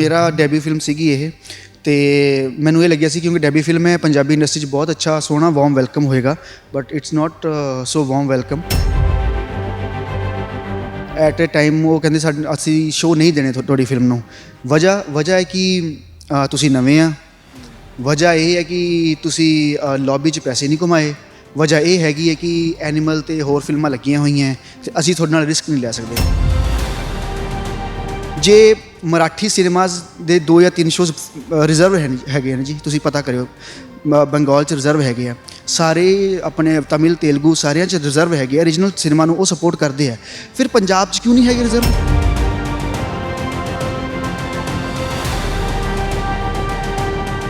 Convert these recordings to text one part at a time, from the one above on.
ਮੇਰਾ debut film ਸੀਗੀ ਇਹ ਤੇ ਮੈਨੂੰ ਇਹ ਲੱਗਿਆ ਸੀ ਕਿਉਂਕਿ ਡੈਬਿਊ ਫਿਲਮ ਹੈ, ਪੰਜਾਬੀ ਇੰਡਸਟਰੀ 'ਚ ਬਹੁਤ ਅੱਛਾ, ਸੋਹਣਾ ਵਾਰਮ ਵੈਲਕਮ ਹੋਏਗਾ but it's not so warm welcome at a time ਉਹ ਕਹਿੰਦੇ ਸਾਡੇ, ਅਸੀਂ ਸ਼ੋਅ ਨਹੀਂ ਦੇਣੇ ਤੁਹਾਡੀ ਫਿਲਮ ਨੂੰ। ਵਜ੍ਹਾ ਵਜ੍ਹਾ ਹੈ ਕਿ ਤੁਸੀਂ ਨਵੇਂ ਆ। ਵਜ੍ਹਾ ਇਹ ਹੈ ਕਿ ਤੁਸੀਂ ਲੌਬੀ 'ਚ ਪੈਸੇ ਨਹੀਂ ਕਮਾਏ। ਵਜ੍ਹਾ ਇਹ ਹੈਗੀ ਹੈ ਕਿ ਐਨੀਮਲ ਤੇ ਹੋਰ ਫਿਲਮਾਂ ਲੱਗੀਆਂ ਹੋਈਆਂ ਤੇ ਅਸੀਂ ਤੁਹਾਡੇ ਨਾਲ ਰਿਸਕ ਨਹੀਂ ਲੈ ਸਕਦੇ। ਜੇ ਮਰਾਠੀ ਸਿਨੇਮਾਜ਼ ਦੇ ਦੋ ਜਾਂ ਤਿੰਨ ਸ਼ੋਜ਼ ਰਿਜ਼ਰਵ ਹੈਗੇ ਨੇ ਜੀ, ਤੁਸੀਂ ਪਤਾ ਕਰਿਓ। ਬੰਗਾਲ ਚ ਰਿਜ਼ਰਵ ਹੈਗੇ ਆ। ਸਾਰੇ ਆਪਣੇ ਤਮਿਲ, ਤੇਲਗੂ ਸਾਰਿਆਂ ਚ ਰਿਜ਼ਰਵ ਹੈਗੇ ਆ ਰੀਜਨਲ ਸਿਨੇਮਾ ਨੂੰ ਉਹ ਸਪੋਰਟ ਕਰਦੇ ਆ। ਫਿਰ ਪੰਜਾਬ ਚ ਕਿਉਂ ਨਹੀਂ ਹੈਗੇ ਰਿਜ਼ਰਵ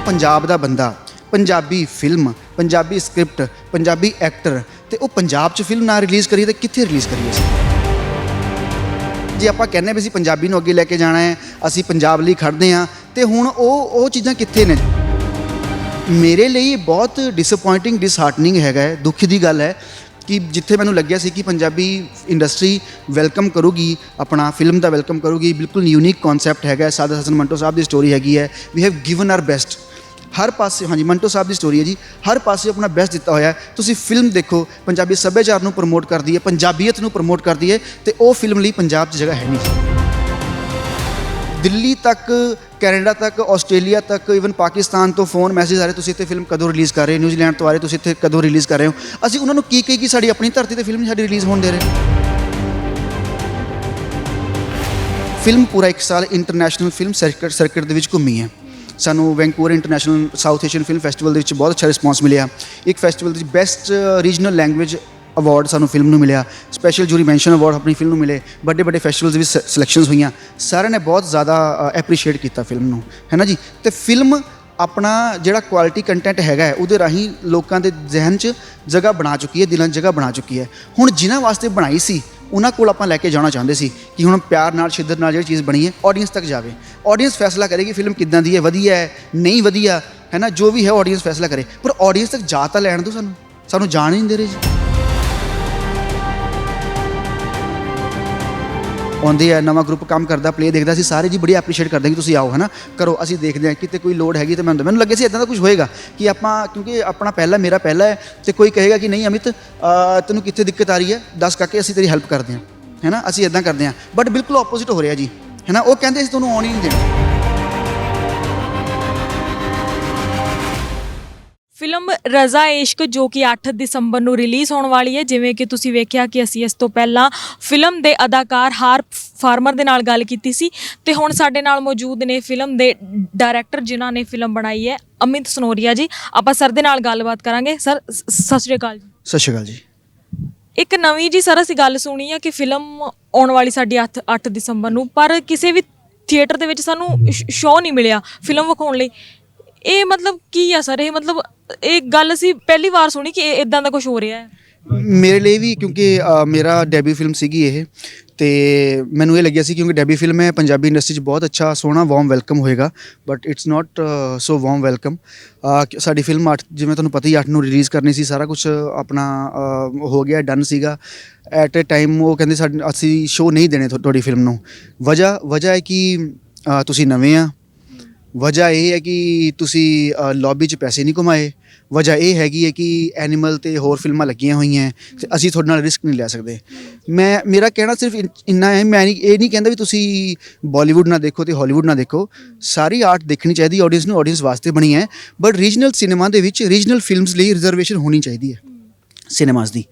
ਪੰਜਾਬ ਦਾ ਬੰਦਾ, Punjabi film Punjabi script Punjabi actor ਤੇ ਉਹ ਪੰਜਾਬ ਚ ਫਿਲਮ ਨਾ ਰਿਲੀਜ਼ ਕਰੀਏ ਤਾਂ ਕਿੱਥੇ ਰਿਲੀਜ਼ ਕਰੀਏ ਅਸੀਂ? ਜੇ ਆਪਾਂ ਕਹਿੰਦੇ ਵੀ ਅਸੀਂ ਪੰਜਾਬੀ ਨੂੰ ਅੱਗੇ ਲੈ ਕੇ ਜਾਣਾ ਹੈ, ਅਸੀਂ ਪੰਜਾਬ ਲਈ ਖੜਦੇ ਹਾਂ, ਤੇ ਹੁਣ ਉਹ ਉਹ ਚੀਜ਼ਾਂ ਕਿੱਥੇ ਨੇ? ਮੇਰੇ ਲਈ ਬਹੁਤ ਡਿਸਪਾਇੰਟਿੰਗ ਡਿਸਹਾਰਟਨਿੰਗ ਹੈਗਾ ਹੈ, ਦੁੱਖ ਦੀ ਗੱਲ ਹੈ ਕਿ ਜਿੱਥੇ ਮੈਨੂੰ ਲੱਗਿਆ ਸੀ ਕਿ ਪੰਜਾਬੀ ਇੰਡਸਟਰੀ ਵੈਲਕਮ ਕਰੂਗੀ, ਆਪਣਾ ਫਿਲਮ ਦਾ ਵੈਲਕਮ ਕਰੂਗੀ, ਬਿਲਕੁਲ ਯੂਨੀਕ ਕਨਸੈਪਟ ਹੈਗਾ ਸਾਦਾ ਹਸਨ ਮੰਟੋ ਸਾਹਿਬ ਦੀ ਸਟੋਰੀ ਹੈਗੀ ਹੈ we have given our best ਹਰ ਪਾਸੇ, ਹਾਂਜੀ, ਮੰਟੋ ਸਾਹਿਬ ਦੀ ਸਟੋਰੀ ਹੈ ਜੀ। ਹਰ ਪਾਸੇ ਆਪਣਾ ਬੈਸਟ ਦਿੱਤਾ ਹੋਇਆ ਹੈ। ਤੁਸੀਂ ਫਿਲਮ ਦੇਖੋ, ਪੰਜਾਬੀ ਸੱਭਿਆਚਾਰ ਨੂੰ ਪ੍ਰਮੋਟ ਕਰਦੀ ਹੈ, ਪੰਜਾਬੀਅਤ ਨੂੰ ਪ੍ਰਮੋਟ ਕਰਦੀ ਹੈ ਤੇ ਉਹ ਫਿਲਮ ਲਈ ਪੰਜਾਬ 'ਚ ਜਗ੍ਹਾ ਹੈ ਨਹੀਂ। ਦਿੱਲੀ ਤੱਕ, ਕੈਨੇਡਾ ਤੱਕ, ਆਸਟ੍ਰੇਲੀਆ ਤੱਕ ਇਵਨ ਪਾਕਿਸਤਾਨ ਤੋਂ ਫੋਨ ਮੈਸੇਜ ਆ ਰਹੇ, ਤੁਸੀਂ ਇੱਥੇ ਫਿਲਮ ਕਦੋਂ ਰਿਲੀਜ਼ ਕਰ ਰਹੇ ਹੋ? ਨਿਊਜ਼ੀਲੈਂਡ ਤੋਂ ਆ ਰਹੇ, ਤੁਸੀਂ ਇੱਥੇ ਕਦੋਂ ਰਿਲੀਜ਼ ਕਰ ਰਹੇ ਹੋ? ਅਸੀਂ ਉਹਨਾਂ ਨੂੰ ਕੀ ਕਹੀ ਕਿ ਸਾਡੀ ਆਪਣੀ ਧਰਤੀ ਤੇ ਫਿਲਮ ਸਾਡੀ ਰਿਲੀਜ਼ ਹੋਣ ਦੇ ਰਹੇ ਫਿਲਮ ਪੂਰਾ ਇੱਕ ਸਾਲ ਇੰਟਰਨੈਸ਼ਨਲ ਫਿਲਮ ਸਰਕਟ ਸਰਕਟ ਦੇ ਵਿੱਚ ਘੁੰਮੀ ਹੈ। ਸਾਨੂੰ Vancouver International South Asian film festival ਦੇ ਵਿੱਚ ਬਹੁਤ ਅੱਛਾ ਰਿਸਪਾਂਸ ਮਿਲਿਆ। ਇੱਕ ਫੈਸਟੀਵਲ ਦੇ ਵਿੱਚ ਬੈਸਟ ਰੀਜਨਲ ਲੈਂਗੁਏਜ ਅਵਾਰਡ ਸਾਨੂੰ ਫਿਲਮ ਨੂੰ ਮਿਲਿਆ। ਸਪੈਸ਼ਲ ਜੂਰੀ ਮੈਂਸ਼ਨ ਅਵਾਰਡ ਆਪਣੀ ਫਿਲਮ ਨੂੰ ਮਿਲੇ। ਵੱਡੇ ਵੱਡੇ ਫੈਸਟੀਵਲਸ ਵਿੱਚ ਸਿਲੈਕਸ਼ਨਸ ਹੋਈਆਂ। ਸਾਰਿਆਂ ਨੇ ਬਹੁਤ ਜ਼ਿਆਦਾ ਐਪਰੀਸ਼ੀਏਟ ਕੀਤਾ ਫਿਲਮ ਨੂੰ। ਹੈ ਨਾ ਜੀ? ਤੇ ਫਿਲਮ ਆਪਣਾ ਜਿਹੜਾ ਕੁਆਲਿਟੀ ਕੰਟੈਂਟ ਹੈਗਾ ਉਹਦੇ ਰਾਹੀਂ ਲੋਕਾਂ ਦੇ ਜ਼ਿਹਨ 'ਚ ਜਗ੍ਹਾ ਬਣਾ ਚੁੱਕੀ ਹੈ, ਦਿਲਾਂ 'ਚ ਜਗ੍ਹਾ ਬਣਾ ਚੁੱਕੀ ਹੈ। ਹੁਣ ਜਿਨ੍ਹਾਂ ਵਾਸਤੇ ਬਣਾਈ ਸੀ ਉਹਨਾਂ ਕੋਲ ਆਪਾਂ ਲੈ ਕੇ ਜਾਣਾ ਚਾਹੁੰਦੇ ਸੀ ਕਿ ਹੁਣ ਪਿਆਰ ਨਾਲ, ਸ਼ਿੱਦਤ ਨਾਲ ਜਿਹੜੀ ਚੀਜ਼ ਬਣੀ ਹੈ ਆਡੀਅנס ਤੱਕ ਜਾਵੇ। ਆਡੀਅנס ਫੈਸਲਾ ਕਰੇਗੀ ਫਿਲਮ ਕਿੱਦਾਂ ਦੀ ਹੈ, ਵਧੀਆ ਹੈ, ਨਹੀਂ ਵਧੀਆ, ਹੈ ਨਾ? ਜੋ ਵੀ ਹੈ ਆਡੀਅנס ਫੈਸਲਾ ਕਰੇ। ਪਰ ਆਡੀਅנס ਤੱਕ ਜਾ ਤਾਂ ਲੈਣ ਦਿਓ ਸਾਨੂੰ। ਸਾਨੂੰ ਜਾਣ ਹੀ ਨਹੀਂ ਦੇ ਰਹੇ ਜੀ। ਆਉਂਦੇ ਆ, ਨਵਾਂ ਗਰੁੱਪ ਕੰਮ ਕਰਦਾ ਪਲੇ ਦੇਖਦਾ ਸੀ ਸਾਰੇ ਜੀ ਬੜੀ ਐਪਰੀਸ਼ੀਏਟ ਕਰਦੇ ਕਿ ਤੁਸੀਂ ਆਓ, ਹਨਾ? ਕਰੋ ਅਸੀਂ ਦੇਖਦੇ ਹਾਂ, ਕਿਤੇ ਕੋਈ ਲੋਡ ਹੈਗੀ ਤੇ ਮੈਨੂੰ ਮੈਨੂੰ ਲੱਗੇ ਸੀ ਇਦਾਂ ਦਾ ਕੁਝ ਹੋਏਗਾ ਕਿ ਆਪਾਂ, ਕਿਉਂਕਿ ਆਪਣਾ ਪਹਿਲਾ, ਮੇਰਾ ਪਹਿਲਾ ਹੈ ਤੇ ਕੋਈ ਕਹੇਗਾ ਕਿ ਨਹੀਂ ਅਮਿਤ ਤੈਨੂੰ ਕਿੱਥੇ ਦਿੱਕਤ ਆ ਰਹੀ ਹੈ? ਦੱਸ ਕਰਕੇ ਅਸੀਂ ਤੇਰੀ ਹੈਲਪ ਕਰਦੇ ਹਾਂ, ਹੈਨਾ? ਅਸੀਂ ਇਦਾਂ ਕਰਦੇ ਹਾਂ। ਬਟ ਬਿਲਕੁਲ ਆਪੋਜ਼ਿਟ ਹੋ ਰਿਹਾ ਜੀ, ਹੈਨਾ? ਉਹ ਕਹਿੰਦੇ ਅਸੀਂ ਤੁਹਾਨੂੰ ਆਉਣ ਹੀ ਨਹੀਂ ਦੇਣਾ। ਫਿਲਮ ਰਜ਼ਾ ਇਸ਼ਕ ਜੋ ਕਿ 8 ਦਸੰਬਰ ਨੂੰ ਰਿਲੀਜ਼ ਹੋਣ ਵਾਲੀ ਹੈ ਜਿਵੇਂ ਕਿ ਤੁਸੀਂ ਵੇਖਿਆ ਕਿ ਅਸੀਂ ਇਸ ਤੋਂ ਪਹਿਲਾਂ ਫਿਲਮ ਦੇ ਅਦਾਕਾਰ ਹਾਰ ਫਾਰਮਰ ਦੇ ਨਾਲ ਗੱਲ ਕੀਤੀ ਸੀ ਤੇ ਹੁਣ ਸਾਡੇ ਨਾਲ ਮੌਜੂਦ ਨੇ ਫਿਲਮ ਦੇ ਡਾਇਰੈਕਟਰ ਜਿਨ੍ਹਾਂ ਨੇ ਫਿਲਮ ਬਣਾਈ ਹੈ ਅਮਿਤ ਸਨੋਰੀਆ ਜੀ। ਆਪਾਂ ਸਰ ਦੇ ਨਾਲ ਗੱਲਬਾਤ ਕਰਾਂਗੇ। ਸਰ ਸਤਿ ਸ਼੍ਰੀ ਅਕਾਲ ਜੀ। ਸਤਿ ਸ਼੍ਰੀ ਅਕਾਲ ਜੀ। ਇੱਕ ਨਵੀਂ ਜੀ ਸਰ ਅਸੀਂ ਗੱਲ ਸੁਣੀ ਹੈ ਕਿ ਫਿਲਮ ਆਉਣ ਵਾਲੀ ਸਾਡੀ 8 8 ਦਸੰਬਰ ਨੂੰ ਪਰ ਕਿਸੇ ਵੀ ਥੀਏਟਰ ਦੇ ਵਿੱਚ ਸਾਨੂੰ ਸ਼ੋਅ ਨਹੀਂ ਮਿਲਿਆ ਫਿਲਮ ਵਿਖਾਉਣ ਲਈ। ਇਹ ਮਤਲਬ ਕੀ ਆ ਸਰ? ਇਹ ਮਤਲਬ ਇਹ ਗੱਲ ਅਸੀਂ ਪਹਿਲੀ ਵਾਰ ਸੁਣੀ ਕਿ ਇਦਾਂ ਦਾ ਕੁਝ ਹੋ ਰਿਹਾ ਹੈ? ਮੇਰੇ ਲਈ ਵੀ ਕਿਉਂਕਿ ਅ, ਮੇਰਾ ਡੈਬਿਊ ਫਿਲਮ ਸੀਗੀ ਇਹ ਤੇ ਮੈਨੂੰ ਇਹ ਲੱਗਿਆ ਸੀ ਕਿਉਂਕਿ ਡੈਬਿਊ ਫਿਲਮ ਹੈ ਪੰਜਾਬੀ ਇੰਡਸਟਰੀ 'ਚ ਬਹੁਤ ਅੱਛਾ ਸੋਹਣਾ ਵਾਰਮ ਵੈਲਕਮ ਹੋਏਗਾ but it's not so warm welcome ਸਾਡੀ ਫਿਲਮ 8 ਜਿਵੇਂ ਤੁਹਾਨੂੰ ਪਤਾ ਹੀ 8 ਨੂੰ ਰਿਲੀਜ਼ ਕਰਨੀ ਸੀ ਸਾਰਾ ਕੁਝ ਆਪਣਾ ਅ, ਹੋ ਗਿਆ ਡਨ ਸੀਗਾ। ਐਟ ਅ ਟਾਈਮ ਉਹ ਕਹਿੰਦੇ ਸਾਡੇ ਅਸੀਂ ਸ਼ੋਅ ਨਹੀਂ ਦੇਣੇ ਤੁਹਾ- ਤੁਹਾਡੀ ਫਿਲਮ ਨੂੰ। ਵਜ੍ਹਾ ਵਜ੍ਹਾ ਹੈ ਕਿ ਅ, ਤੁਸੀਂ ਨਵੇਂ ਆ ਵਜ੍ਹਾ ਇਹ ਹੈ ਕਿ ਤੁਸੀਂ ਲੌਬੀ 'ਚ ਪੈਸੇ ਨਹੀਂ ਕਮਾਏ ਵਜ੍ਹਾ ਇਹ ਹੈਗੀ ਹੈ ਕਿ ਐਨੀਮਲ ਤੇ ਹੋਰ ਫਿਲਮਾਂ ਲੱਗੀਆਂ ਹੋਈਆਂ ਤੇ ਅਸੀਂ ਤੁਹਾਡੇ ਨਾਲ ਰਿਸਕ ਨਹੀਂ ਲੈ ਸਕਦੇ। ਮੈਂ, ਮੇਰਾ ਕਹਿਣਾ ਸਿਰਫ ਇੰਨਾ ਹੈ, ਮੈਂ ਇਹ ਨਹੀਂ ਕਹਿੰਦਾ ਵੀ ਤੁਸੀਂ ਬਾਲੀਵੁੱਡ ਨਾ ਦੇਖੋ ਤੇ ਹਾਲੀਵੁੱਡ ਨਾ ਦੇਖੋ। ਸਾਰੀ ਆਰਟ ਦੇਖਣੀ ਚਾਹੀਦੀ ਆਡੀਅנס ਨੂੰ ਆਡੀਅנס ਵਾਸਤੇ ਬਣੀ ਹੈ ਬਟ ਰੀਜਨਲ ਸਿਨੇਮਾ ਦੇ ਵਿੱਚ ਰੀਜਨਲ ਫਿਲਮਸ ਲਈ ਰਿਜ਼ਰਵੇਸ਼ਨ ਹੋਣੀ ਚਾਹੀਦੀ ਹੈ ਸਿਨੇਮਾਸ ਦੀ।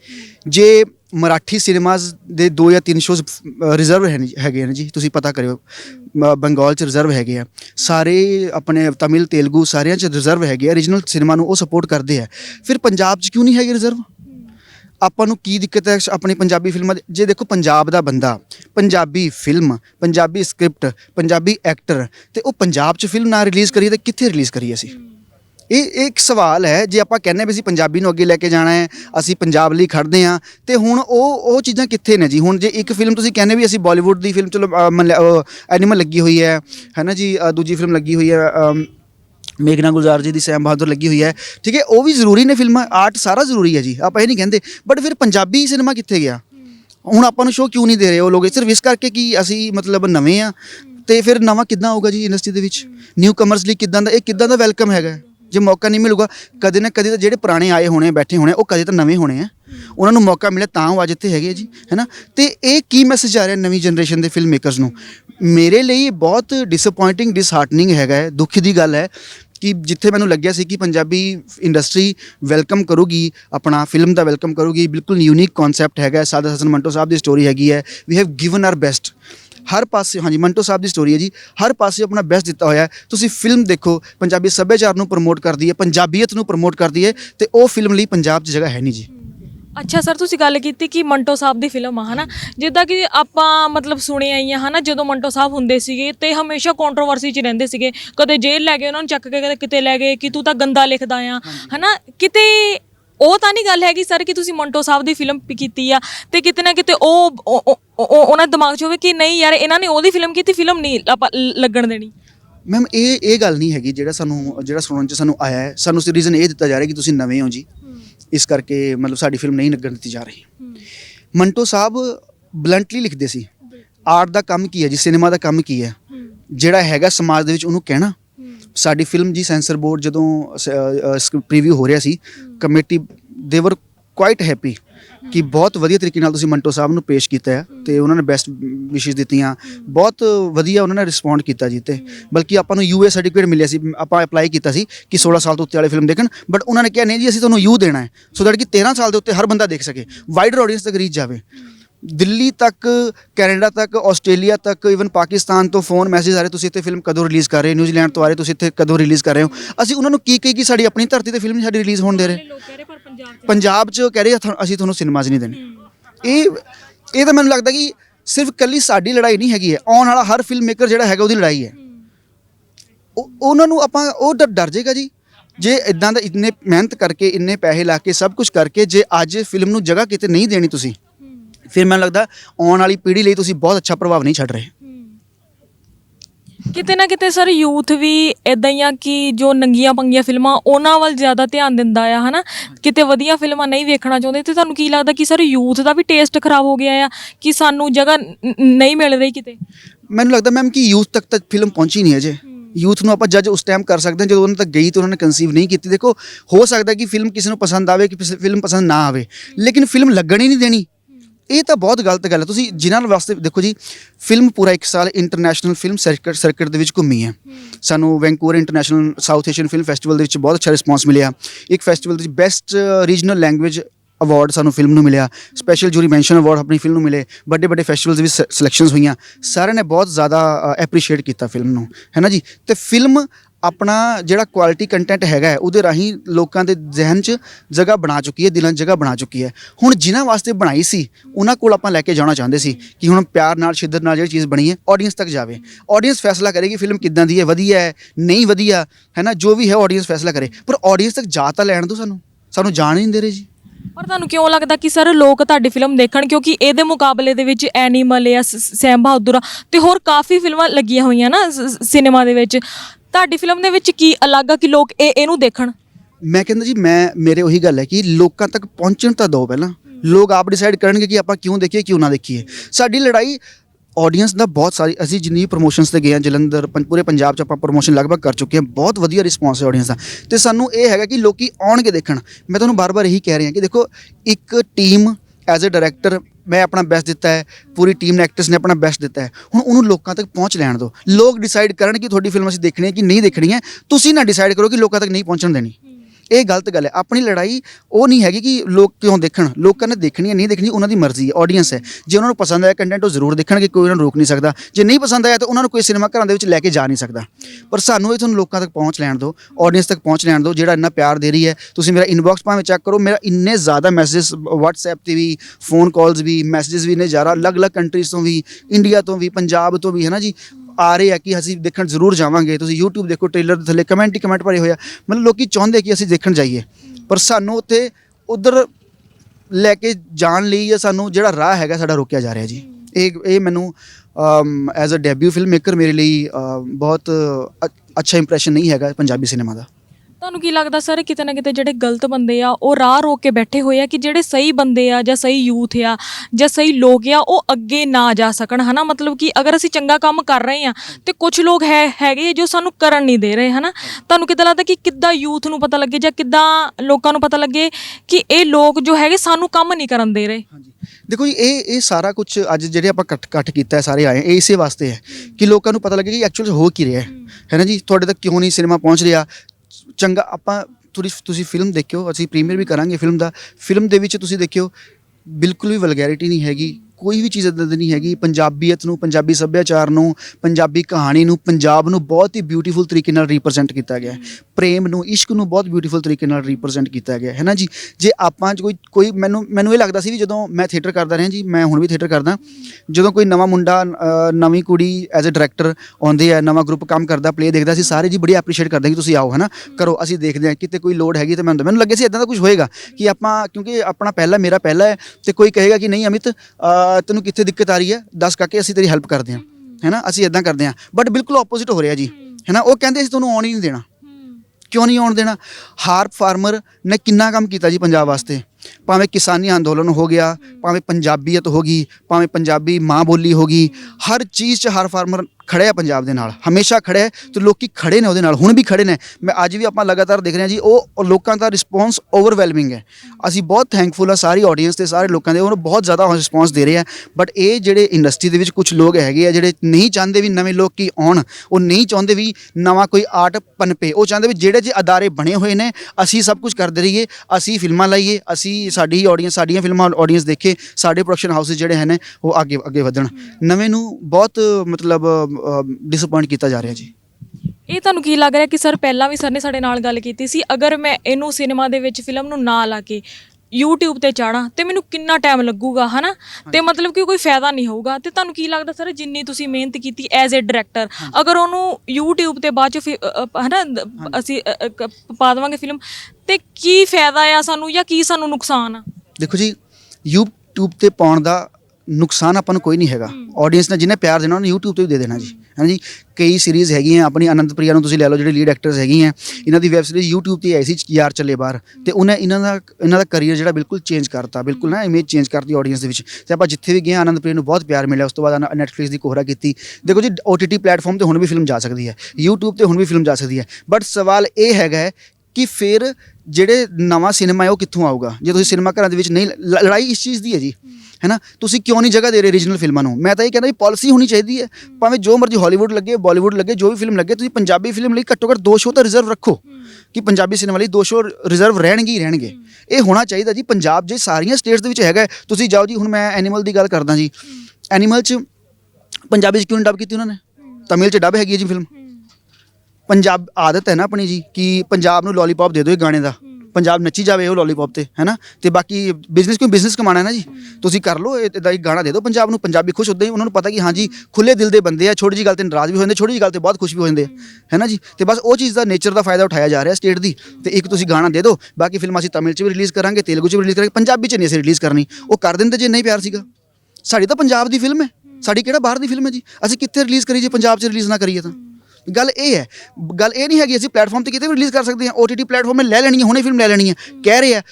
ਜੇ ਮਰਾਠੀ ਸਿਨੇਮਾਜ਼ ਦੇ ਦੋ ਜਾਂ ਤਿੰਨ ਸ਼ੋਜ਼ ਰਿਜ਼ਰਵ ਹੈਗੇ ਨੇ ਜੀ। ਤੁਸੀਂ ਪਤਾ ਕਰਿਓ ਮ- ਬੰਗਾਲ ਚ ਰਿਜ਼ਰਵ ਹੈਗੇ ਆ। ਸਾਰੇ ਆਪਣੇ ਤਮਿਲ, ਤੇਲਗੂ ਸਾਰਿਆਂ ਚ ਰਿਜ਼ਰਵ ਹੈਗੇ ਆ। ਰੀਜਨਲ ਸਿਨੇਮਾ ਨੂੰ ਉਹ ਸਪੋਰਟ ਕਰਦੇ ਆ। ਫਿਰ ਪੰਜਾਬ ਚ ਕਿਉਂ ਨਹੀਂ ਹੈਗੇ ਰਿਜ਼ਰਵ ਆਪਾਂ ਨੂੰ ਕੀ ਦਿੱਕਤ ਹੈ ਆਪਣੀ ਪੰਜਾਬੀ ਫਿਲਮਾਂ ਦੇ? ਜੇ ਦੇਖੋ, ਪੰਜਾਬ ਦਾ ਬੰਦਾ, Punjabi film Punjabi script Punjabi actor ਤੇ ਉਹ ਪੰਜਾਬ ਚ ਫਿਲਮ ਨਾ ਰਿਲੀਜ਼ ਕਰੀਏ ਤਾਂ ਕਿੱਥੇ ਰਿਲੀਜ਼ ਕਰੀਏ ਅਸੀਂ? ਇਹ ਇਹ ਇੱਕ ਸਵਾਲ ਹੈ ਜੇ ਆਪਾਂ ਕਹਿੰਦੇ ਵੀ ਅਸੀਂ ਪੰਜਾਬੀ ਨੂੰ ਅੱਗੇ ਲੈ ਕੇ ਜਾਣਾ ਹੈ ਅਸੀਂ ਪੰਜਾਬ ਲਈ ਖੜਦੇ ਹਾਂ ਤੇ ਹੁਣ ਉਹ ਉਹ ਚੀਜ਼ਾਂ ਕਿੱਥੇ ਨੇ ਜੀ? ਹੁਣ ਜੇ ਇੱਕ ਫਿਲਮ ਤੁਸੀਂ ਕਹਿੰਦੇ ਵੀ ਅਸੀਂ ਬਾਲੀਵੁੱਡ ਦੀ ਫਿਲਮ ਚਲੋ ਐਨੀਮਲ ਲੱਗੀ ਹੋਈ ਹੈ ਹੈ ਨਾ ਜੀ ਦੂਜੀ ਫਿਲਮ ਲੱਗੀ ਹੋਈ ਹੈ ਅਮ, ਮੇਘਨਾ ਗੁਲਜ਼ਾਰ ਜੀ ਦੀ ਸੈਮ ਬਹਾਦਰ ਲੱਗੀ ਹੋਈ ਹੈ ਠੀਕ ਹੈ? ਉਹ ਵੀ ਜ਼ਰੂਰੀ ਨੇ ਫਿਲਮਾਂ ਆਰਟ ਸਾਰਾ ਜ਼ਰੂਰੀ ਹੈ ਜੀ ਆਪਾਂ ਇਹ ਨਹੀਂ ਕਹਿੰਦੇ। ਬਟ ਫਿਰ ਪੰਜਾਬੀ ਸਿਨੇਮਾ ਕਿੱਥੇ ਗਿਆ? ਹੁਣ ਆਪਾਂ ਨੂੰ ਸ਼ੋਅ ਕਿਉਂ ਨਹੀਂ ਦੇ ਰਹੇ ਉਹ ਲੋਕ? ਸਿਰਫ ਇਸ ਕਰਕੇ ਕਿ ਅਸੀਂ ਮਤਲਬ ਨਵੇਂ ਆ ਤੇ ਫਿਰ ਨਵਾਂ ਕਿੱਦਾਂ ਆਊਗਾ ਜੀ ਇੰਡਸਟਰੀ ਦੇ ਵਿੱਚ? ਨਿਊ ਕਮਰਸ ਲਈ ਕਿੱਦਾਂ ਦਾ ਇਹ ਕਿੱਦਾਂ ਦਾ ਵੈਲਕਮ ਹੈਗਾ? ਜੇ ਮੌਕਾ ਨਹੀਂ ਮਿਲੂਗਾ ਕਦੇ ਨਾ ਕਦੇ ਤਾਂ ਜਿਹੜੇ ਪੁਰਾਣੇ ਆਏ ਹੋਣੇ ਆ, ਬੈਠੇ ਹੋਣੇ ਆ, ਉਹ ਕਦੇ ਤਾਂ ਨਵੇਂ ਹੋਣੇ ਆ। ਉਹਨਾਂ ਨੂੰ ਮੌਕਾ ਮਿਲਿਆ ਤਾਂ ਉਹ ਅੱਜ ਇੱਥੇ ਹੈਗੇ ਆ ਜੀ ਹੈਨਾ? ਤੇ ਇਹ ਕੀ ਮੈਸੇਜ ਆ ਰਿਹਾ ਨਵੀਂ ਜਨਰੇਸ਼ਨ ਦੇ ਫਿਲਮ ਮੇਕਰਸ ਨੂੰ? ਮੇਰੇ ਲਈ ਇਹ ਬਹੁਤ ਡਿਸਪਾਇੰਟਿੰਗ ਡਿਸਹਾਰਟਨਿੰਗ ਹੈਗਾ ਹੈ ਦੁੱਖ ਦੀ ਗੱਲ ਹੈ ਕਿ ਜਿੱਥੇ ਮੈਨੂੰ ਲੱਗਿਆ ਸੀ ਕਿ ਪੰਜਾਬੀ ਇੰਡਸਟਰੀ ਵੈਲਕਮ ਕਰੂਗੀ ਆਪਣਾ ਫਿਲਮ ਦਾ ਵੈਲਕਮ ਕਰੂਗੀ ਬਿਲਕੁਲ ਯੂਨੀਕ ਕਨਸੈਪਟ ਹੈਗਾ ਹੈ। ਸਾਦਾ ਹਸਨ ਮੰਟੋ ਸਾਹਿਬ ਦੀ ਸਟੋਰੀ ਹੈਗੀ ਹੈ। We have given our best ਹਰ ਪਾਸੇ ਹਾਂਜੀ ਮੰਟੋ ਸਾਹਿਬ ਦੀ ਸਟੋਰੀ ਹੈ ਜੀ। ਹਰ ਪਾਸੇ ਆਪਣਾ ਬੈਸਟ ਦਿੱਤਾ ਹੋਇਆ ਹੈ। ਤੁਸੀਂ ਫਿਲਮ ਦੇਖੋ ਪੰਜਾਬੀ ਸੱਭਿਆਚਾਰ ਨੂੰ ਪ੍ਰਮੋਟ ਕਰਦੀ ਹੈ ਪੰਜਾਬੀਅਤ ਨੂੰ ਪ੍ਰਮੋਟ ਕਰਦੀ ਹੈ ਤੇ ਉਹ ਫਿਲਮ ਲਈ ਪੰਜਾਬ 'ਚ ਜਗ੍ਹਾ ਹੈ ਨਹੀਂ ਜੀ। ਅੱਛਾ ਸਰ ਤੁਸੀਂ ਗੱਲ ਕੀਤੀ ਕਿ ਮੰਟੋ ਸਾਹਿਬ ਦੀ ਫਿਲਮ ਆ ਹਨਾ? ਜਿੱਦਾਂ ਕਿ ਆਪਾਂ ਮਤਲਬ ਸੁਣੇ ਆਈ ਆ ਹਨਾ ਜਦੋਂ ਮੰਟੋ ਸਾਹਿਬ ਹੁੰਦੇ ਸੀਗੇ ਤੇ ਹਮੇਸ਼ਾ ਕੰਟਰੋਵਰਸੀ 'ਚ ਰਹਿੰਦੇ ਸੀਗੇ। ਕਦੇ ਜੇਲ੍ਹ ਲੈ ਗਏ ਉਹਨਾਂ ਨੂੰ ਚੱਕ ਕੇ ਕਦੇ ਕਿਤੇ ਲੈ ਗਏ ਕਿ ਤੂੰ ਤਾਂ ਗੰਦਾ ਲਿਖਦਾ ਆ ਹਨਾ? ਕਿਤੇ ਉਹ ਤਾਂ ਨਹੀਂ ਗੱਲ ਹੈਗੀ ਸਰ ਕਿ ਤੁਸੀਂ ਮੰਟੋ ਸਾਹਿਬ ਦੀ ਫਿਲਮ ਕੀਤੀ ਆ ਤੇ ਕਿਤੇ ਨਾ ਕਿਤੇ ਉਹ ਉਹ- ਉਹ- ਉਹ- ਉਹਨਾਂ ਦੇ ਦਿਮਾਗ 'ਚ ਹੋਵੇ ਕਿ ਨਹੀਂ ਯਾਰ ਇਹਨਾਂ ਨੇ ਉਹਦੀ ਫਿਲਮ ਕੀਤੀ ਫਿਲਮ ਨਹੀਂ ਆਪਾਂ ਲੱਗਣ ਦੇਣੀ। ਮੈਮ ਇਹ ਇਹ ਗੱਲ ਨਹੀਂ ਹੈਗੀ ਜਿਹੜਾ ਸਾਨੂੰ ਜਿਹੜਾ ਸੁਣਨ 'ਚ ਸਾਨੂੰ ਆਇਆ ਹੈ। ਸਾਨੂੰ ਰੀਜ਼ਨ ਇਹ ਦਿੱਤਾ ਜਾ ਰਿਹਾ ਕਿ ਤੁਸੀਂ ਨਵੇਂ ਹੋ ਜੀ। ਇਸ ਕਰਕੇ ਮਤਲਬ ਸਾਡੀ ਫਿਲਮ ਨਹੀਂ ਲੱਗਣ ਦਿੱਤੀ ਜਾ ਰਹੀ। ਮੰਟੋ ਸਾਹਿਬ ਬਲੰਟਲੀ ਲਿਖਦੇ ਸੀ ਆਰਟ ਦਾ ਕੰਮ ਕੀ ਹੈ ਜੀ ਸਿਨੇਮਾ ਦਾ ਕੰਮ ਕੀ ਹੈ। ਜਿਹੜਾ ਹੈਗਾ ਸਮਾਜ ਦੇ ਵਿੱਚ ਉਹਨੂੰ ਕਹਿਣਾ। ਸਾਡੀ ਫਿਲਮ ਜੀ ਸੈਂਸਰ ਬੋਰਡ ਜਦੋਂ ਪ੍ਰੀਵਿਊ ਹੋ ਰਿਹਾ ਸੀ ਕਮੇਟੀ ਦੇ ਵਰ ਕੁਆਇਟ ਹੈਪੀ ਕਿ ਬਹੁਤ ਵਧੀਆ ਤਰੀਕੇ ਨਾਲ ਤੁਸੀਂ ਮੰਟੋ ਸਾਹਿਬ ਨੂੰ ਪੇਸ਼ ਕੀਤਾ ਹੈ ਤੇ ਉਹਨਾਂ ਨੇ ਬੈਸਟ ਵਿਸ਼ੇਸ ਦਿੱਤੀਆਂ। ਬਹੁਤ ਵਧੀਆ ਉਹਨਾਂ ਨੇ ਰਿਸਪੌਂਡ ਕੀਤਾ ਜੀ ਤੇ। ਬਲਕਿ ਆਪਾਂ ਨੂੰ ਯੂਏ ਸਰਟੀਫਿਕੇਟ ਮਿਲਿਆ ਸੀ, ਆਪਾਂ ਅਪਲਾਈ ਕੀਤਾ ਸੀ ਕਿ 16 ਸਾਲ ਤੋਂ ਉੱਤੇ ਵਾਲੇ ਫਿਲਮ ਦੇਖਣ ਬਟ ਉਹਨਾਂ ਨੇ ਕਿਹਾ, ਨਹੀਂ ਜੀ, ਅਸੀਂ ਤੁਹਾਨੂੰ ਯੂ ਦੇਣਾ ਹੈ। ਸੋ ਦੈਟ ਕਿ 13 ਸਾਲ ਦੇ ਉੱਤੇ ਹਰ ਬੰਦਾ ਦੇਖ ਸਕੇ। ਵਾਈਡਰ ਆਡੀਅנס ਤੱਕ ਰੀਚ ਜਾਵੇ। ਦਿੱਲੀ ਤੱਕ ਕੈਨੇਡਾ ਤੱਕ ਆਸਟ੍ਰੇਲੀਆ ਤੱਕ ਇਵਨ ਪਾਕਿਸਤਾਨ ਤੋਂ ਫੋਨ ਮੈਸੇਜ ਆ ਰਹੇ ਤੁਸੀਂ ਇੱਥੇ ਫਿਲਮ ਕਦੋਂ ਰਿਲੀਜ਼ ਕਰ ਰਹੇ ਹੋ? ਨਿਊਜ਼ੀਲੈਂਡ ਤੋਂ ਆ ਰਹੇ ਤੁਸੀਂ ਇੱਥੇ ਕਦੋਂ ਰਿਲੀਜ਼ ਕਰ ਰਹੇ ਹੋ? ਅਸੀਂ ਉਹਨਾਂ ਨੂੰ ਕੀ ਕਹੀ ਕਿ ਸਾਡੀ ਆਪਣੀ ਧਰਤੀ ਤੇ ਫਿਲਮ ਨਹੀਂ ਸਾਡੀ ਰਿਲੀਜ਼ ਹੋਣ ਦੇ ਰਹੇ? ਪੰਜਾਬ 'ਚ ਕਹਿ ਰਹੇ ਅਸੀਂ ਤੁਹਾਨੂੰ ਸਿਨੇਮਾਜ਼ ਨਹੀਂ ਦੇਣੇ। ਇਹ ਇਹ ਤਾਂ ਮੈਨੂੰ ਲੱਗਦਾ ਕਿ ਸਿਰਫ ਕੱਲੀ ਸਾਡੀ ਲੜਾਈ ਨਹੀਂ ਹੈਗੀ ਹੈ। ਆਉਣ ਵਾਲਾ ਹਰ ਫਿਲਮ ਮੇਕਰ ਜਿਹੜਾ ਹੈਗਾ ਉਹਦੀ ਲੜਾਈ ਹੈ। ਉਹ ਉਹਨਾਂ ਨੂੰ ਆਪਾਂ ਉਹ ਡਰ ਡਰ ਜਾਏਗਾ ਜੀ। ਜੇ ਇਦਾਂ ਦਾ ਇੰਨੇ ਮਿਹਨਤ ਕਰਕੇ ਇੰਨੇ ਪੈਸੇ ਲਾ ਕੇ ਸਭ ਕੁਝ ਕਰਕੇ ਜੇ ਅੱਜ ਫਿਲਮ ਨੂੰ ਜਗ੍ਹਾ ਕਿਤੇ ਨਹੀਂ ਦੇਣੀ ਤੁਸੀਂ ਫਿਰ ਮੈਨੂੰ ਲੱਗਦਾ ਆਉਣ ਵਾਲੀ ਪੀੜ੍ਹੀ ਲਈ ਤੁਸੀਂ ਬਹੁਤ ਅੱਛਾ ਪ੍ਰਭਾਵ ਨਹੀਂ ਛੱਡ ਰਹੇ। ਕਿਤੇ ਨਾ ਕਿਤੇ ਸਰ ਯੂਥ ਵੀ ਇਦਾਂ ਹੀ ਆ ਕਿ ਜੋ ਨੰਗੀਆਂ ਪੰਗੀਆਂ ਫਿਲਮਾਂ ਉਹਨਾਂ ਵੱਲ ਜ਼ਿਆਦਾ ਧਿਆਨ ਦਿੰਦਾ ਆ ਹਨਾ? ਕਿਤੇ ਵਧੀਆ ਫਿਲਮਾਂ ਨਹੀਂ ਵੇਖਣਾ ਚਾਹੁੰਦੇ ਤੇ ਤੁਹਾਨੂੰ ਕੀ ਲੱਗਦਾ ਕਿ ਸਰ ਯੂਥ ਦਾ ਵੀ ਟੇਸਟ ਖਰਾਬ ਹੋ ਗਿਆ ਆ ਕਿ ਸਾਨੂੰ ਜਗ੍ਹਾ ਨ- ਨਹੀਂ ਮਿਲ ਰਹੀ ਕਿਤੇ? ਮੈਨੂੰ ਲੱਗਦਾ ਮੈਮ ਕਿ ਯੂਥ ਤੱਕ ਤੱਕ ਫਿਲਮ ਪਹੁੰਚੀ ਨਹੀਂ ਅਜੇ ਯੂਥ ਨੂੰ ਆਪਾਂ ਜੱਜ ਉਸ ਟਾਈਮ ਕਰ ਸਕਦੇ ਹਾਂ ਜਦੋਂ ਉਹਨਾਂ ਤੱਕ ਗਈ ਤੇ ਉਹਨਾਂ ਨੇ ਕਨਸੀਵ ਨਹੀਂ ਕੀਤੀ। ਦੇਖੋ ਹੋ ਸਕਦਾ ਕਿ ਫਿਲਮ ਕਿਸੇ ਨੂੰ ਪਸੰਦ ਆਵੇ ਕਿ ਫਿਲਮ ਪਸੰਦ ਨਾ ਆਵੇ ਲੇਕਿਨ ਫਿਲਮ ਲੱਗਣ ਹੀ ਨਹੀਂ ਦੇਣੀ। ਇਹ ਤਾਂ ਬਹੁਤ ਗਲਤ ਗੱਲ ਹੈ। ਤੁਸੀਂ ਜਿਨ੍ਹਾਂ ਵਾਸਤੇ ਦੇਖੋ ਜੀ ਫਿਲਮ ਪੂਰਾ ਇੱਕ ਸਾਲ ਇੰਟਰਨੈਸ਼ਨਲ ਫਿਲਮ ਸਰਕਟ ਸਰਕਟ ਦੇ ਵਿੱਚ ਘੁੰਮੀ ਹੈ। ਸਾਨੂੰ Vancouver International South Asian film festival ਦੇ ਵਿੱਚ ਬਹੁਤ ਅੱਛਾ ਰਿਸਪਾਂਸ ਮਿਲਿਆ। ਇੱਕ ਫੈਸਟੀਵਲ ਦੇ ਵਿੱਚ ਬੈਸਟ ਰੀਜਨਲ ਲੈਂਗੁਏਜ ਅਵਾਰਡ ਸਾਨੂੰ ਫਿਲਮ ਨੂੰ ਮਿਲਿਆ। ਸਪੈਸ਼ਲ ਜੂਰੀ ਮੈਂਸ਼ਨ ਅਵਾਰਡ ਆਪਣੀ ਫਿਲਮ ਨੂੰ ਮਿਲੇ। ਵੱਡੇ ਵੱਡੇ ਫੈਸਟੀਵਲਸ ਵਿੱਚ ਸਿਲੈਕਸ਼ਨਸ ਹੋਈਆਂ। ਸਾਰਿਆਂ ਨੇ ਬਹੁਤ ਜ਼ਿਆਦਾ ਐਪਰੀਸ਼ੀਏਟ ਕੀਤਾ ਫਿਲਮ ਨੂੰ। ਹੈ ਨਾ ਜੀ? ਤੇ ਫਿਲਮ ਆਪਣਾ ਜਿਹੜਾ ਕੁਆਲਿਟੀ ਕੰਟੈਂਟ ਹੈਗਾ ਹੈ, ਉਹਦੇ ਰਾਹੀਂ ਲੋਕਾਂ ਦੇ ਜ਼ਿਹਨ 'ਚ ਜਗ੍ਹਾ ਬਣਾ ਚੁੱਕੀ ਹੈ, ਦਿਲਾਂ 'ਚ ਜਗ੍ਹਾ ਬਣਾ ਚੁੱਕੀ ਹੈ। ਹੁਣ ਜਿਨ੍ਹਾਂ ਵਾਸਤੇ ਬਣਾਈ ਸੀ, ਉਹਨਾਂ ਕੋਲ ਆਪਾਂ ਲੈ ਕੇ ਜਾਣਾ ਚਾਹੁੰਦੇ ਸੀ ਕਿ ਹੁਣ ਪਿਆਰ ਨਾਲ, ਸ਼ਿੱਦਤ ਨਾਲ ਜਿਹੜੀ ਚੀਜ਼ ਬਣੀ ਹੈ ਆਡੀਅנס ਤੱਕ ਜਾਵੇ। ਆਡੀਅנס ਫੈਸਲਾ ਕਰੇਗੀ ਫਿਲਮ ਕਿੱਦਾਂ ਦੀ ਹੈ, ਵਧੀਆ ਹੈ, ਨਹੀਂ ਵਧੀਆ ਹੈ ਨਾ ਜੋ ਵੀ ਹੈ ਆਡੀਅנס ਫੈਸਲਾ ਕਰੇ। ਪਰ ਆਡੀਅנס ਤੱਕ ਜਾ ਤਾਂ ਲੈਣ ਦਿਓ ਸਾਨੂੰ। ਸਾਨੂੰ ਜਾਣ ਹੀ ਨਹੀਂ ਦੇ ਰਹੇ ਜੀ। ਪਰ ਤੁਹਾਨੂੰ ਕਿਉਂ ਲੱਗਦਾ ਕਿ ਸਰ ਲੋਕ ਤੁਹਾਡੀ ਫਿਲਮ ਦੇਖਣ? ਕਿਉਂਕਿ ਇਹਦੇ ਮੁਕਾਬਲੇ ਦੇ ਵਿੱਚ ਐਨੀਮਲ ਜਾਂ ਸੈਮ ਬਹਾਦੁਰ ਤੇ ਹੋਰ ਕਾਫੀ ਫਿਲਮਾਂ ਲੱਗੀਆਂ ਹੋਈਆਂ ਨਾ ਸਿਨੇਮਾ ਦੇ ਵਿੱਚ। ਤੁਹਾਡੀ ਫਿਲਮ ਦੇ ਵਿੱਚ ਕੀ ਅਲੱਗ ਆ ਕਿ ਲੋਕ ਇਹ ਇਹਨੂੰ ਦੇਖਣ? ਮੈਂ ਕਹਿੰਦਾ ਜੀ, ਮੈਂ ਮੇਰੇ ਉਹੀ ਗੱਲ ਹੈ ਕਿ ਲੋਕਾਂ ਤੱਕ ਪਹੁੰਚਣ ਤਾਂ ਦਿਓ ਪਹਿਲਾਂ। ਲੋਕ ਆਪ ਡਿਸਾਈਡ ਕਰਨਗੇ ਕਿ ਆਪਾਂ ਕਿਉਂ ਦੇਖੀਏ, ਕਿਉਂ ਨਾ ਦੇਖੀਏ। ਸਾਡੀ ਲੜਾਈ ਆਡੀਅנס ਦਾ ਬਹੁਤ ਸਾਰੀ ਅਸੀਂ ਜਿੰਨੀ ਪ੍ਰੋਮੋਸ਼ਨਸ ਤੇ ਗਏ ਹਾਂ, ਜਲੰਧਰ ਪੂਰੇ ਪੰਜਾਬ ਚ ਆਪਾਂ ਪ੍ਰੋਮੋਸ਼ਨ ਲਗਭਗ ਕਰ ਚੁੱਕੇ ਹਾਂ, ਬਹੁਤ ਵਧੀਆ ਰਿਸਪੌਂਸ ਹੈ ਆਡੀਅנס ਦਾ। ਤੇ ਸਾਨੂੰ ਇਹ ਹੈਗਾ ਕਿ ਲੋਕੀ ਆਉਣਗੇ ਦੇਖਣ। ਮੈਂ ਤੁਹਾਨੂੰ ਬਾਰ-ਬਾਰ ਇਹੀ ਕਹਿ ਰਿਹਾ ਕਿ ਦੇਖੋ, ਇੱਕ ਟੀਮ ਐਜ਼ ਅ ਡਾਇਰੈਕਟਰ ਮੈਂ ਆਪਣਾ ਬੈਸਟ ਦਿੱਤਾ ਹੈ, ਪੂਰੀ ਟੀਮ ਨੇ ਐਕਟਰਸ ਨੇ ਆਪਣਾ ਬੈਸਟ ਦਿੱਤਾ ਹੈ। ਹੁਣ ਉਹਨੂੰ ਲੋਕਾਂ ਤੱਕ ਪਹੁੰਚ ਲੈਣ ਦਿਓ। ਲੋਕ ਡਿਸਾਈਡ ਕਰਨ ਕਿ ਤੁਹਾਡੀ ਫਿਲਮ ਅਸੀਂ ਦੇਖਣੀ ਹੈ ਕਿ ਨਹੀਂ ਦੇਖਣੀ ਹੈ। ਤੁਸੀਂ ਨਾ ਡਿਸਾਈਡ ਕਰੋ ਕਿ ਲੋਕਾਂ ਤੱਕ ਨਹੀਂ ਪਹੁੰਚਣ ਦੇਣੀ। ਇਹ ਗਲਤ ਗੱਲ ਹੈ। ਆਪਣੀ ਲੜਾਈ ਉਹ ਨਹੀਂ ਹੈਗੀ ਕਿ ਲੋਕ ਕਿਉਂ ਦੇਖਣ। ਲੋਕਾਂ ਨੇ ਦੇਖਣੀ ਹੈ, ਨਹੀਂ ਦੇਖਣੀ, ਉਹਨਾਂ ਦੀ ਮਰਜ਼ੀ ਹੈ ਆਡੀਅנס ਹੈ। ਜੇ ਉਹਨਾਂ ਨੂੰ ਪਸੰਦ ਆਇਆ ਕੰਟੈਂਟ ਉਹ ਜ਼ਰੂਰ ਦੇਖਣਗੇ, ਕੋਈ ਉਹਨਾਂ ਨੂੰ ਰੋਕ ਨਹੀਂ ਸਕਦਾ। ਜੇ ਨਹੀਂ ਪਸੰਦ ਆਇਆ ਤਾਂ ਉਹਨਾਂ ਨੂੰ ਕੋਈ ਸਿਨੇਮਾ ਘਰਾਂ ਦੇ ਵਿੱਚ ਲੈ ਕੇ ਜਾ ਨਹੀਂ ਸਕਦਾ। ਪਰ ਸਾਨੂੰ ਇਹ ਤੁਹਾਨੂੰ ਲੋਕਾਂ ਤੱਕ ਪਹੁੰਚ ਲੈਣ ਦਿਓ ਆਡੀਅנס ਤੱਕ ਪਹੁੰਚ ਲੈਣ ਦਿਓ, ਜਿਹੜਾ ਇੰਨਾ ਪਿਆਰ ਦੇ ਰਹੀ ਹੈ। ਤੁਸੀਂ ਮੇਰਾ ਇਨਬਾਕਸ ਭਾਵੇਂ ਚੈੱਕ ਕਰੋ, ਮੇਰਾ ਇੰਨੇ ਜ਼ਿਆਦਾ ਮੈਸੇजेस WhatsApp ਤੇ ਵੀ ਫੋਨ ਕਾਲਸ ਵੀ ਮੈਸੇजेस ਵੀ ਨੇ ਜਾ ਅਲੱਗ-ਅਲੱਗ ਕੰਟਰੀਜ਼ ਤੋਂ ਵੀ ਇੰਡੀਆ ਤੋਂ ਵੀ, ਪੰਜਾਬ ਤੋਂ ਵੀ ਹੈ ਨਾ ਜੀ? ਆ ਰਹੇ ਆ ਕਿ ਅਸੀਂ ਦੇਖਣ ਜ਼ਰੂਰ ਜਾਵਾਂਗੇ। ਤੁਸੀਂ YouTube ਦੇਖੋ ਟ੍ਰੇਲਰ ਦੇ ਥੱਲੇ ਕਮੈਂਟ ਹੀ ਕਮੈਂਟ ਭਰੇ ਹੋਏ ਆ। ਮਤਲਬ ਲੋਕੀ ਚਾਹੁੰਦੇ ਕਿ ਅਸੀਂ ਦੇਖਣ ਜਾਈਏ। ਪਰ ਸਾਨੂੰ ਉੱਥੇ ਉਧਰ ਲੈ ਕੇ ਜਾਣ ਲਈ ਜਾਂ ਸਾਨੂੰ ਜਿਹੜਾ ਰਾਹ ਹੈਗਾ ਸਾਡਾ ਰੋਕਿਆ ਜਾ ਰਿਹਾ ਜੀ। ਇਹ ਇਹ ਮੈਨੂੰ as a debut filmmaker ਮੇਰੇ ਲਈ ਬਹੁਤ ਅ- ਅੱਛਾ ਇੰਪ੍ਰੈਸ਼ਨ ਨਹੀਂ ਹੈਗਾ ਪੰਜਾਬੀ ਸਿਨੇਮਾ ਦਾ। ਤੁਹਾਨੂੰ ਕੀ ਲੱਗਦਾ ਸਰ ਕਿਤੇ ਨਾ ਕਿਤੇ ਜਿਹੜੇ ਗਲਤ ਬੰਦੇ ਆ ਉਹ ਰਾਹ ਰੋਕ ਕੇ ਬੈਠੇ ਹੋਏ ਆ ਕਿ ਜਿਹੜੇ ਸਹੀ ਬੰਦੇ ਆ ਜਾਂ ਸਹੀ ਯੂਥ ਆ ਜਾਂ ਸਹੀ ਲੋਕ ਆ ਉਹ ਅੱਗੇ ਨਾ ਜਾ ਸਕਣ ਹਨਾ? ਮਤਲਬ ਕਿ ਅਗਰ ਅਸੀਂ ਚੰਗਾ ਕੰਮ ਕਰ ਰਹੇ ਆ ਤੇ ਕੁਝ ਲੋਕ ਹੈ ਹੈਗੇ ਜੋ ਸਾਨੂੰ ਕਰਨ ਨਹੀਂ ਦੇ ਰਹੇ ਹਨਾ? ਤੁਹਾਨੂੰ ਕਿਦਾਂ ਲੱਗਦਾ ਕਿ ਕਿੱਦਾਂ ਯੂਥ ਨੂੰ ਪਤਾ ਲੱਗੇ ਜਾਂ ਕਿੱਦਾਂ ਲੋਕਾਂ ਨੂੰ ਪਤਾ ਲੱਗੇ ਕਿ ਇਹ ਲੋਕ ਜੋ ਹੈਗੇ ਸਾਨੂੰ ਕੰਮ ਨਹੀਂ ਕਰਨ ਦੇ ਰਹੇ? ਹਾਂਜੀ। ਦੇਖੋ ਜੀ ਇਹ ਇਹ ਸਾਰਾ ਕੁਝ ਅੱਜ ਜਿਹੜੇ ਆਪਾਂ ਕੱਟ ਕੱਟ ਕੀਤਾ ਸਾਰੇ ਆਏ ਇਹ ਇਸੇ ਵਾਸਤੇ ਹੈ ਕਿ ਲੋਕਾਂ ਨੂੰ ਪਤਾ ਲੱਗੇ ਕਿ ਐਕਚੁਅਲ ਹੋ ਕੀ ਰਿਹਾ ਹੈ। ਹੈ। ਨਾ ਜੀ? ਤੁਹਾਡੇ ਤੱਕ ਕਿਉਂ ਨਹੀਂ ਸਿਨੇਮਾ ਪਹੁੰਚ ਰਿਹਾ? ਚੰਗਾ, ਆਪਾਂ ਥੋੜੀ ਤੁਸੀਂ ਫਿਲਮ ਦੇਖਿਓ, ਅਸੀਂ ਪ੍ਰੀਮੀਅਰ ਵੀ ਕਰਾਂਗੇ ਫਿਲਮ ਦਾ। ਫਿਲਮ ਦੇ ਵਿੱਚ ਤੁਸੀਂ ਦੇਖਿਓ, ਬਿਲਕੁਲ ਵੀ ਵਲਗੈਰਿਟੀ ਨਹੀਂ ਹੈਗੀ। ਕੋਈ ਵੀ ਚੀਜ਼ ਇਦਾਂ ਦੀ ਨਹੀਂ ਹੈਗੀ। ਪੰਜਾਬੀਅਤ ਨੂੰ ਪੰਜਾਬੀ ਸੱਭਿਆਚਾਰ ਨੂੰ ਪੰਜਾਬੀ ਕਹਾਣੀ ਨੂੰ ਪੰਜਾਬ ਨੂੰ ਬਹੁਤ ਹੀ ਬਿਊਟੀਫੁਲ ਤਰੀਕੇ ਨਾਲ ਰਿਪਰੈਜ਼ੈਂਟ ਕੀਤਾ ਗਿਆ ਹੈ। ਪ੍ਰੇਮ ਨੂੰ ਇਸ਼ਕ ਨੂੰ ਬਹੁਤ ਬਿਊਟੀਫੁਲ ਤਰੀਕੇ ਨਾਲ ਰਿਪਰੈਜ਼ੈਂਟ ਕੀਤਾ ਗਿਆ ਹੈ ਨਾ ਜੀ? ਜੇ ਆਪਾਂ 'ਚ ਕੋਈ ਕੋਈ ਮੈਨੂੰ ਮੈਨੂੰ ਇਹ ਲੱਗਦਾ ਸੀ ਵੀ ਜਦੋਂ ਮੈਂ ਥੀਏਟਰ ਕਰਦਾ ਰਿਹਾ ਜੀ ਮੈਂ ਹੁਣ ਵੀ ਥੀਏਟਰ ਕਰਦਾ ਜਦੋਂ ਕੋਈ ਨਵਾਂ ਮੁੰਡਾ ਅ, ਨਵੀਂ ਕੁੜੀ ਐਜ਼ ਅ ਡਾਇਰੈਕਟਰ ਆਉਂਦੇ ਆ ਨਵਾਂ ਗਰੁੱਪ ਕੰਮ ਕਰਦਾ ਪਲੇ ਦੇਖਦਾ ਸੀ ਸਾਰੇ ਜੀ ਬੜੀ ਐਪਰੀਸ਼ੀਏਟ ਕਰਦੇ ਕਿ ਤੁਸੀਂ ਆਓ ਹਨਾ ਕਰੋ ਅਸੀਂ ਦੇਖਦੇ ਹਾਂ ਕਿਤੇ ਕੋਈ ਲੋਡ ਹੈਗੀ ਤਾਂ ਮੈਨੂੰ ਮੈਨੂੰ ਲੱਗਿਆ ਸੀ ਇਦਾਂ ਦਾ ਕੁਝ ਹੋਏਗਾ ਕਿ ਆਪਾਂ ਕਿਉਂਕਿ ਆਪਣਾ ਪਹਿਲਾ ਮੇਰਾ ਪਹਿਲਾ ਹੈ ਤੇ ਕੋਈ ਕਹੇਗਾ ਕਿ ਨਹੀਂ ਅਮਿਤ ਅ, ਤੈਨੂੰ ਕਿੱਥੇ ਦਿੱਕਤ ਆ ਰਹੀ ਹੈ? ਦੱਸ ਕਾਕੇ, ਅਸੀਂ ਤੇਰੀ ਹੈਲਪ ਕਰਦੇ ਹਾਂ। ਹੈਨਾ? ਅਸੀਂ ਇਦਾਂ ਕਰਦੇ ਹਾਂ। ਬਟ ਬਿਲਕੁਲ ਆਪੋਜ਼ਿਟ ਹੋ ਰਿਹਾ ਜੀ। ਹੈਨਾ? ਉਹ ਕਹਿੰਦੇ ਅਸੀਂ ਤੁਹਾਨੂੰ ਆਉਣ ਹੀ ਨਹੀਂ ਦੇਣਾ। ਕਿਉਂ ਨਹੀਂ ਆਉਣ ਦੇਣਾ? ਹਾਰਪ ਫਾਰਮਰ ਨੇ ਕਿੰਨਾ ਕੰਮ ਕੀਤਾ ਜੀ ਪੰਜਾਬ ਵਾਸਤੇ? ਭਾਵੇਂ ਕਿਸਾਨੀ ਅੰਦੋਲਨ ਹੋ ਗਿਆ, ਭਾਵੇਂ ਪੰਜਾਬੀਅਤ ਹੋ ਗਈ, ਭਾਵੇਂ ਪੰਜਾਬੀ ਮਾਂ ਬੋਲੀ ਹੋ ਗਈ, ਹਰ ਚੀਜ਼ 'ਚ ਹਰ ਫਾਰਮਰ ਖੜਿਆ ਪੰਜਾਬ ਦੇ ਨਾਲ, ਹਮੇਸ਼ਾ ਖੜਿਆ ਹੈ ਤੇ ਲੋਕੀ ਖੜੇ ਨੇ ਉਹਦੇ ਨਾਲ, ਹੁਣ ਵੀ ਖੜੇ ਨੇ। ਮੈਂ ਅੱਜ ਵੀ ਆਪਾਂ ਲਗਾਤਾਰ ਦੇਖ ਰਹੇ ਹਾਂ ਜੀ, ਉਹ ਉਹ ਲੋਕਾਂ ਦਾ ਰਿਸਪੌਂਸ ਓਵਰਵੈਲਮਿੰਗ ਹੈ। ਅਸੀਂ ਬਹੁਤ ਥੈਂਕਫੁਲ ਆ ਸਾਰੀ ਆਡੀਅנס ਤੇ, ਸਾਰੇ ਲੋਕਾਂ ਦੇ ਉਹਨੂੰ ਬਹੁਤ ਜ਼ਿਆਦਾ ਰਿਸਪੌਂਸ ਦੇ ਰਹੇ ਆ। ਬਟ ਇਹ ਜਿਹੜੇ ਇੰਡਸਟਰੀ ਦੇ ਵਿੱਚ ਕੁਝ ਲੋਕ ਹੈਗੇ ਆ, ਜਿਹੜੇ ਨਹੀਂ ਚਾਹੁੰਦੇ ਵੀ ਨਵੇਂ ਲੋਕ ਕੀ ਆਉਣ, ਉਹ ਨਹੀਂ ਚਾਹੁੰਦੇ ਵੀ ਨਵਾਂ ਕੋਈ ਆਰਟ ਪਨਪੇ, ਉਹ ਚਾਹੁੰਦੇ ਵੀ ਜਿਹੜੇ ਜੇ ਅਦਾਰੇ ਬਣੇ ਹੋਏ ਨੇ, ਅਸੀਂ ਸਭ ਕੁਝ ਕਰਦੇ ਰਹੀਏ, ਅਸੀਂ ਫਿਲਮਾਂ ਲਾਈਏ, ਅਸੀਂ ਸਾਡੀ ਸਾਡੀ ਆਡੀਅנס ਸਾਡੀਆਂ ਫਿਲਮਾਂ ਆਡੀਅנס ਦੇਖੇ, ਸਾਡੇ ਪ੍ਰੋਡਕਸ਼ਨ ਹਾਊਸਸ ਜਿਹੜੇ ਹਨ, ਉਹ ਅੱਗੇ ਅੱਗੇ ਵਧਣ। ਨਵੇਂ ਨੂੰ ਬਹੁਤ, ਮਤਲਬ ਡਿਸਪਾਇੰਟ ਕੀਤਾ ਜਾ ਰਿਹਾ ਜੀ। ਇਹ ਤੁਹਾਨੂੰ ਕੀ ਲੱਗ ਰਿਹਾ ਕਿ ਸਰ ਪਹਿਲਾਂ ਵੀ ਸਰ ਨੇ ਸਾਡੇ ਨਾਲ ਗੱਲ ਕੀਤੀ ਸੀ? ਅਗਰ ਮੈਂ ਇਹਨੂੰ ਸਿਨੇਮਾ ਦੇ ਵਿੱਚ ਫਿਲਮ ਨੂੰ ਨਾ ਲਾ ਕੇ YouTube ਤੇ ਚਾੜਾਂ ਤੇ ਮੈਨੂੰ ਕਿੰਨਾ ਟਾਈਮ ਲੱਗੂਗਾ ਹਨਾ? ਤੇ ਮਤਲਬ ਕਿ ਕੋਈ ਫਾਇਦਾ ਨਹੀਂ ਹੋਊਗਾ। ਤੇ ਤੁਹਾਨੂੰ ਕੀ ਲੱਗਦਾ ਸਰ ਜਿੰਨੀ ਤੁਸੀਂ ਮਿਹਨਤ ਕੀਤੀ ਐਜ਼ ਅ ਡਾਇਰੈਕਟਰ ਅਗਰ ਉਹਨੂੰ YouTube ਤੇ ਬਾਅਦ ਚ ਫਿ- ਅ, ਅ, ਹਨਾ ਦ- ਅਸੀਂ ਅ, ਅ, ਕ- ਪਾ ਦੇਵਾਂਗੇ ਫਿਲਮ ਤੇ ਕੀ ਫਾਇਦਾ ਆ ਸਾਨੂੰ ਜਾਂ ਕੀ ਸਾਨੂੰ ਨੁਕਸਾਨ ਆ? ਦੇਖੋ ਜੀ YouTube ਤੇ ਪਾਉਣ ਦਾ ਨੁਕਸਾਨ ਆਪਾਂ ਨੂੰ ਕੋਈ ਨਹੀਂ ਹੈਗਾ। ਆਡੀਅנס ਨੇ ਜਿਹਨੇ ਪਿਆਰ ਦੇਣਾ ਉਹਨੇ YouTube ਤੇ ਵੀ ਦੇ ਦੇਣਾ ਜੀ। ਹੈ ਜੀ ਕਈ ਸੀਰੀਜ਼ ਹੈਗੀਆਂ ਆਪਣੀ ਅਨੰਤ ਪ੍ਰਿਆ ਨੂੰ ਤੁਸੀਂ ਲੈ ਲਓ ਜਿਹੜੇ ਲੀਡ ਐਕਟਰਸ ਹੈਗੀਆਂ ਇਹਨਾਂ ਦੀ ਵੈਬ ਸੀਰੀਜ਼ YouTube ਤੇ ਆਈ ਸੀ ਯਾਰ ਚੱਲੇ ਬਾਹਰ। ਤੇ ਉਹਨੇ ਇਹਨਾਂ ਦਾ ਇਹਨਾਂ ਦਾ ਕੈਰੀਅਰ ਜਿਹੜਾ ਬਿਲਕੁਲ ਚੇਂਜ ਕਰਤਾ ਬਿਲਕੁਲ ਨਾ ਇਮੇਜ ਚੇਂਜ ਕਰਤੀ ਆਡੀਅנס ਦੇ ਵਿੱਚ। ਤੇ ਆਪਾਂ ਜਿੱਥੇ ਵੀ ਗਏ ਹਾਂ, ਆਨੰਦ ਪ੍ਰਿਆ ਨੂੰ ਬਹੁਤ ਪਿਆਰ ਮਿਲਿਆ ਉਸ ਤੋਂ ਬਾਅਦ ਨੈਟਫਲਿਕਸ ਦੀ ਕੋਹਰਾ ਕੀਤੀ। ਦੇਖੋ ਜੀ OTT ਪਲੇਟਫਾਰਮ ਤੇ ਹੁਣ ਵੀ ਫਿਲਮ ਜਾ ਸਕਦੀ ਹੈ YouTube ਤੇ ਹੁਣ ਵੀ ਫਿਲਮ ਜਾ ਸਕਦੀ ਹੈ। ਬਟ ਸਵਾਲ ਇਹ ਹੈਗਾ ਕਿ ਫਿਰ ਜਿਹੜੇ ਨਵਾਂ ਸਿਨੇਮਾ ਹੈ ਉਹ ਕਿੱਥੋਂ ਆਊਗਾ? ਜੇ ਤੁਸੀਂ ਸਿਨੇਮਾ ਘਰਾਂ ਦੇ ਵਿੱਚ ਨਹੀਂ ਲ- ਲੜਾਈ ਇਸ ਚੀਜ਼ ਦੀ ਹੈ ਜੀ ਹੈਨਾ ਤੁਸੀਂ ਕਿਉਂ ਨਹੀਂ ਜਗ੍ਹਾ ਦੇ ਰਹੇ ਰੀਜਨਲ ਫਿਲਮਾਂ ਨੂੰ? ਮੈਂ ਤਾਂ ਇਹ ਕਹਿੰਦਾ ਵੀ ਪਾਲਿਸੀ ਹੋਣੀ ਚਾਹੀਦੀ ਹੈ। ਭਾਵੇਂ ਜੋ ਮਰਜ਼ੀ ਹਾਲੀਵੁੱਡ ਲੱਗੇ ਬਾਲੀਵੁੱਡ ਲੱਗੇ ਜੋ ਵੀ ਫਿਲਮ ਲੱਗੇ ਤੁਸੀਂ ਪੰਜਾਬੀ ਫਿਲਮ ਲਈ ਘੱਟੋ ਘੱਟ ਦੋ ਸ਼ੋਅ ਤਾਂ ਰਿਜ਼ਰਵ ਰੱਖੋ ਕਿ ਪੰਜਾਬੀ ਸਿਨੇਮਾ ਲਈ ਦੋ ਸ਼ੋਅ ਰਿਜ਼ਰਵ ਰਹਿਣਗੇ ਹੀ ਰਹਿਣਗੇ। ਇਹ ਹੋਣਾ ਚਾਹੀਦਾ ਜੀ ਪੰਜਾਬ ਜੇ ਸਾਰੀਆਂ ਸਟੇਟਸ ਦੇ ਵਿੱਚ ਹੈਗਾ ਹੈ, ਤੁਸੀਂ ਜਾਓ ਜੀ ਹੁਣ ਮੈਂ ਐਨੀਮਲ ਦੀ ਗੱਲ ਕਰਦਾ ਜੀ। ਐਨੀਮਲ 'ਚ ਪੰਜਾਬੀ 'ਚ ਕਿਉਂ ਡਬ ਕੀਤੀ ਉਹਨਾਂ ਨੇ? ਤਮਿਲ 'ਚ ਡਬ ਹੈਗੀ ਹੈ ਜੀ ਫਿਲਮ ਪੰਜਾਬ ਆਦਤ ਹੈ ਨਾ ਆਪਣੀ ਜੀ ਕਿ ਪੰਜਾਬ ਨੂੰ ਲੋਲੀਪੌਪ ਦੇ ਦਿਓ ਇਹ ਗਾਣੇ ਦਾ। ਪੰਜਾਬ ਨੱਚੀ ਜਾਵੇ ਉਹ ਲੋਲੀਪੌਪ ਤੇ ਹੈਨਾ ਤੇ ਬਾਕੀ ਬਿਜ਼ਨਸ ਕੋਈ ਬਿਜ਼ਨਸ ਕਮਾਣਾ ਹੈ ਨਾ ਜੀ? ਤੁਸੀਂ ਕਰ ਲਓ ਇਦਾਂ ਇੱਕ ਗਾਣਾ ਦੇ ਦਿਓ ਪੰਜਾਬ ਨੂੰ। ਪੰਜਾਬੀ ਖੁਸ਼ ਹੁੰਦੇ ਹੀ ਉਹਨਾਂ ਨੂੰ ਪਤਾ ਕਿ ਹਾਂਜੀ ਖੁੱਲੇ ਦਿਲ ਦੇ ਬੰਦੇ ਆ ਛੋਟੀ ਜੀ ਗੱਲ ਤੇ ਨਾਰਾਜ਼ ਵੀ ਹੋ ਜਾਂਦੇ ਛੋਟੀ ਜੀ ਗੱਲ ਤੇ ਬਹੁਤ ਖੁਸ਼ ਵੀ ਹੋ ਜਾਂਦੇ ਹੈਨਾ ਜੀ? ਤੇ ਬਸ ਉਹ ਚੀਜ਼ ਦਾ ਨੇਚਰ ਦਾ ਫਾਇਦਾ ਉਠਾਇਆ ਜਾ ਰਿਹਾ ਸਟੇਟ ਦੀ। ਤੇ ਇੱਕ ਤੁਸੀਂ ਗਾਣਾ ਦੇ ਦਿਓ ਬਾਕੀ ਫਿਲਮਾਂ ਅਸੀਂ ਤਮਿਲ 'ਚ ਵੀ ਰਿਲੀਜ਼ ਕਰਾਂਗੇ ਤੇਲਗੂ 'ਚ ਵੀ ਰਿਲੀਜ਼ ਕਰਾਂਗੇ ਪੰਜਾਬੀ 'ਚ ਨਹੀਂ ਅਸੀਂ ਰਿਲੀਜ਼ ਕਰਨੀ। ਉਹ ਕਰ ਦਿੰਦੇ ਜੇ ਨਹੀਂ ਪਿਆਰ ਸੀਗਾ। ਸਾਡੀ ਤਾਂ ਪੰਜਾਬ ਦੀ ਫਿਲਮ ਹੈ। ਸਾਡੀ ਕਿਹੜਾ ਬਾਹਰ ਦੀ ਫਿਲਮ ਹੈ ਜੀ? ਅਸੀਂ ਕਿੱਥੇ ਰਿਲੀਜ਼ ਕਰੀਏ ਜੇ ਪੰਜਾਬ 'ਚ ਰਿਲੀਜ਼ ਨਾ ਕਰੀਏ ਤਾਂ? ਗੱਲ ਇਹ ਹੈ ਗੱਲ ਇਹ ਨਹੀਂ ਹੈਗੀ ਅਸੀਂ ਪਲੇਟਫਾਰਮ ਤੇ ਕਿਤੇ ਵੀ ਰਿਲੀਜ਼ ਕਰ ਸਕਦੇ ਹਾਂ OTT ਪਲੇਟਫਾਰਮ 'ਤੇ ਲੈ ਲੈਣੀ ਹੈ ਹੁਣੇ ਫਿਲਮ ਲੈ ਲੈਣੀ ਹੈ। ਕਹਿ ਰਹੇ ਆ